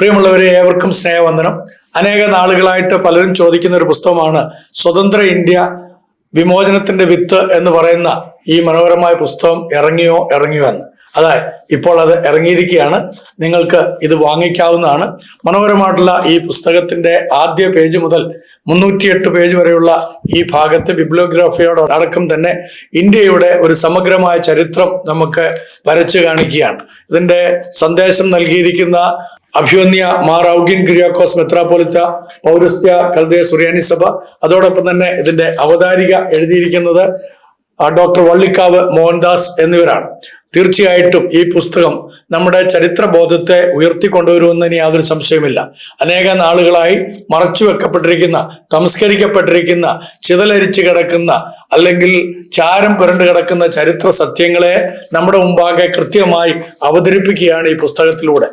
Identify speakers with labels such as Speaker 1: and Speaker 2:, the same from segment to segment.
Speaker 1: പ്രിയമുള്ളവരെ ഏവർക്കും സ്നേഹവന്ദനം. അനേക നാളുകളായിട്ട് പലരും ചോദിക്കുന്ന ഒരു പുസ്തകമാണ് സ്വതന്ത്ര ഇന്ത്യ വിമോചനത്തിന്റെ വിത്ത് എന്ന് പറയുന്ന ഈ മനോഹരമായ പുസ്തകം ഇറങ്ങിയോ ഇറങ്ങിയോ എന്ന്. അതായത് ഇപ്പോൾ അത് ഇറങ്ങിയിരിക്കുകയാണ്. നിങ്ങൾക്ക് ഇത് വാങ്ങിക്കാവുന്നതാണ്. മനോഹരമായിട്ടുള്ള ഈ പുസ്തകത്തിന്റെ ആദ്യ പേജ് മുതൽ മുന്നൂറ്റിയെട്ട് പേജ് വരെയുള്ള ഈ ഭാഗത്ത് ബിബ്ലിയോഗ്രാഫിയോട് അടക്കം തന്നെ ഇന്ത്യയുടെ ഒരു സമഗ്രമായ ചരിത്രം നമുക്ക് വരച്ചു കാണിക്കുകയാണ്. ഇതിന്റെ സന്ദേശം നൽകിയിരിക്കുന്ന അഭ്യോന്യ മാർ ഔഗിൻ കുര്യാക്കോസ് മെത്രാപോലിത്ത പൗരസ്ത്യ കൽദേ സുറിയാനി സഭ. അതോടൊപ്പം തന്നെ ഇതിന്റെ അവതാരിക എഴുതിയിരിക്കുന്നത് ഡോക്ടർ വള്ളിക്കാവ് മോഹൻദാസ് എന്നിവരാണ്. തീർച്ചയായിട്ടും ഈ പുസ്തകം നമ്മുടെ ചരിത്ര ബോധത്തെ ഉയർത്തിക്കൊണ്ടുവരുമെന്നതിന് യാതൊരു സംശയമില്ല അനേക നാളുകളായി മറച്ചു വെക്കപ്പെട്ടിരിക്കുന്ന സംസ്കരിക്കപ്പെട്ടിരിക്കുന്ന ചിതലരിച്ച് കിടക്കുന്ന അല്ലെങ്കിൽ ചാരം പുരണ്ടു കിടക്കുന്ന ചരിത്ര സത്യങ്ങളെ നമ്മുടെ മുമ്പാകെ കൃത്യമായി അവതരിപ്പിക്കുകയാണ് ഈ പുസ്തകത്തിലൂടെ.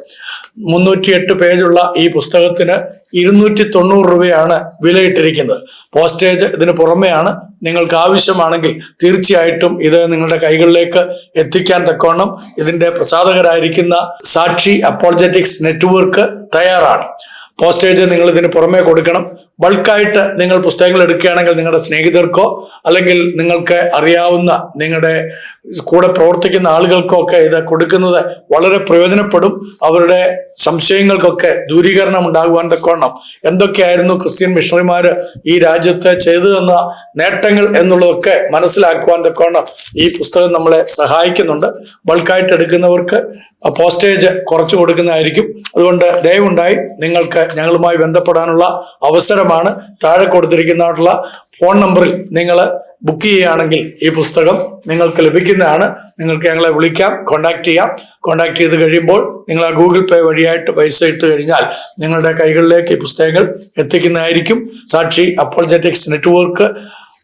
Speaker 1: മുന്നൂറ്റിയെട്ട് പേജുള്ള ഈ പുസ്തകത്തിന് ഇരുന്നൂറ്റി തൊണ്ണൂറ് രൂപയാണ് വിലയിട്ടിരിക്കുന്നത്. പോസ്റ്റേജ് ഇതിന് പുറമെയാണ്. നിങ്ങൾക്ക് ആവശ്യമാണെങ്കിൽ തീർച്ചയായിട്ടും ഇത് നിങ്ങളുടെ കൈകളിലേക്ക് എത്തിക്കാൻ തക്കവണ്ണം ഇതിന്റെ പ്രസാധകരായിരിക്കുന്ന സാക്ഷി അപ്പോളജറ്റിക്സ് നെറ്റ്വർക്ക് തയ്യാറാണ്. പോസ്റ്റേജ് നിങ്ങൾ ഇതിന് പുറമേ കൊടുക്കണം. ബൾക്കായിട്ട് നിങ്ങൾ പുസ്തകങ്ങൾ എടുക്കുകയാണെങ്കിൽ നിങ്ങളുടെ സ്നേഹിതർക്കോ അല്ലെങ്കിൽ നിങ്ങൾക്ക് അറിയാവുന്ന നിങ്ങളുടെ കൂടെ പ്രവർത്തിക്കുന്ന ആളുകൾക്കോ ഒക്കെ ഇത് കൊടുക്കുന്നത് വളരെ പ്രയോജനപ്പെടും. അവരുടെ സംശയങ്ങൾക്കൊക്കെ ദൂരീകരണം ഉണ്ടാകുവാൻ തക്കവണ്ണം എന്തൊക്കെയായിരുന്നു ക്രിസ്ത്യൻ മിഷണറിമാർ ഈ രാജ്യത്ത് ചെയ്തു തന്ന നേട്ടങ്ങൾ എന്നുള്ളതൊക്കെ മനസ്സിലാക്കുവാൻ തക്കവണ്ണം ഈ പുസ്തകം നമ്മളെ സഹായിക്കുന്നുണ്ട്. ബൾക്കായിട്ട് എടുക്കുന്നവർക്ക് പോസ്റ്റേജ് കുറച്ച് കൊടുക്കുന്നതായിരിക്കും. അതുകൊണ്ട് ദയവുണ്ടായി നിങ്ങൾക്ക് ഞങ്ങളുമായി ബന്ധപ്പെടാനുള്ള അവസരമാണ് താഴെ കൊടുത്തിരിക്കുന്നതായിട്ടുള്ള ഫോൺ നമ്പറിൽ നിങ്ങൾ ബുക്ക് ചെയ്യുകയാണെങ്കിൽ ഈ പുസ്തകം നിങ്ങൾക്ക് ലഭിക്കുന്നതാണ്. നിങ്ങൾക്ക് ഞങ്ങളെ വിളിക്കാം കോണ്ടാക്ട് ചെയ്യാം. കോണ്ടാക്ട് ചെയ്ത് കഴിയുമ്പോൾ നിങ്ങൾ ആ ഗൂഗിൾ പേ വഴിയായിട്ട് പൈസ ഇട്ട് കഴിഞ്ഞാൽ നിങ്ങളുടെ കൈകളിലേക്ക് ഈ പുസ്തകങ്ങൾ എത്തിക്കുന്നതായിരിക്കും. സാക്ഷി അപ്പോളജറ്റിക്സ് നെറ്റ്വർക്ക്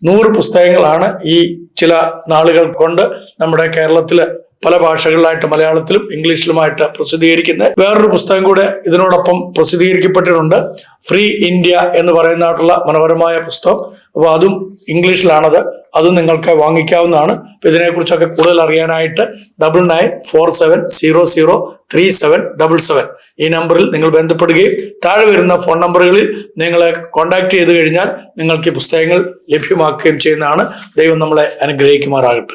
Speaker 1: നൂറ് പുസ്തകങ്ങളാണ് ഈ ചില നാളുകൾ കൊണ്ട് നമ്മുടെ കേരളത്തിൽ പല ഭാഷകളിലായിട്ട് മലയാളത്തിലും ഇംഗ്ലീഷിലുമായിട്ട് പ്രസിദ്ധീകരിക്കുന്നത് വേറൊരു പുസ്തകം കൂടെ ഇതിനോടൊപ്പം പ്രസിദ്ധീകരിക്കപ്പെട്ടിട്ടുണ്ട്. ഫ്രീ ഇന്ത്യ എന്ന് പറയുന്നതായിട്ടുള്ള മനോഹരമായ പുസ്തകം. അപ്പോൾ അതും ഇംഗ്ലീഷിലാണത്. അതും നിങ്ങൾക്ക് വാങ്ങിക്കാവുന്നതാണ്. അപ്പം ഇതിനെക്കുറിച്ചൊക്കെ കൂടുതൽ അറിയാനായിട്ട് double nine four seven zero zero three seven double seven ഈ നമ്പറിൽ നിങ്ങൾ ബന്ധപ്പെടുകയും താഴെ വരുന്ന ഫോൺ നമ്പറുകളിൽ നിങ്ങളെ കോൺടാക്ട് ചെയ്ത് കഴിഞ്ഞാൽ നിങ്ങൾക്ക് ഈ പുസ്തകങ്ങൾ ലഭ്യമാക്കുകയും ചെയ്യുന്നതാണ്. ദൈവം നമ്മളെ അനുഗ്രഹിക്കുമാറാകട്ടെ.